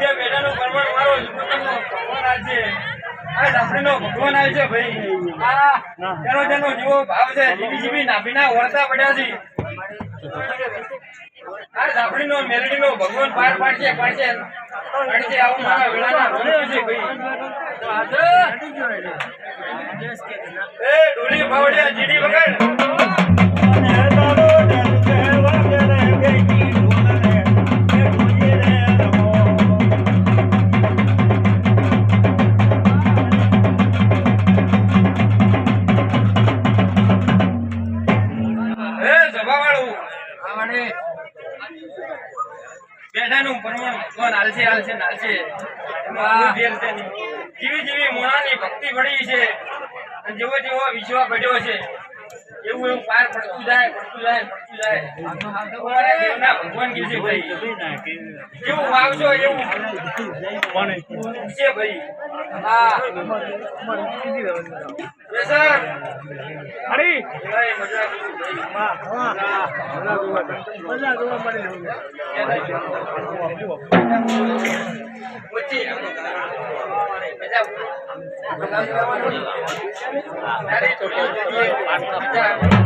જે બેટાનું પરમાણ મારો ભગવાન આજે. આ ડાપડીનો ભગવાન આવે છે ભાઈ. આ તેનો જેનો જીવો ભાવ છે. જીવી જીવી નાભીના વળતા પડ્યા છે. આ ડાપડીનો મેલડીનો ભગવાન પાર પાડશે પાડશે. પાડશે. આવું મારા વેળાના રોજ છે ભાઈ. એ ડોલી બાવડિયા જીડી વગર. બેઠાનું પ્રમાણ ભગવાન હાલશે હાલશે હાલશે. જેવી જેવી મોણાની ભક્તિ પડી છે અને જેવો જેવો વિશ્વાસ પડ્યો છે. એવું એવું પાર પડતું જાય પડતું જાય પડતું જાય ભગવાન કીધું ભાઈ કેવું વાવશો એવું છે ભાઈ હા sir. ભાઈ, મજા આવી ભાઈ. I'm not there.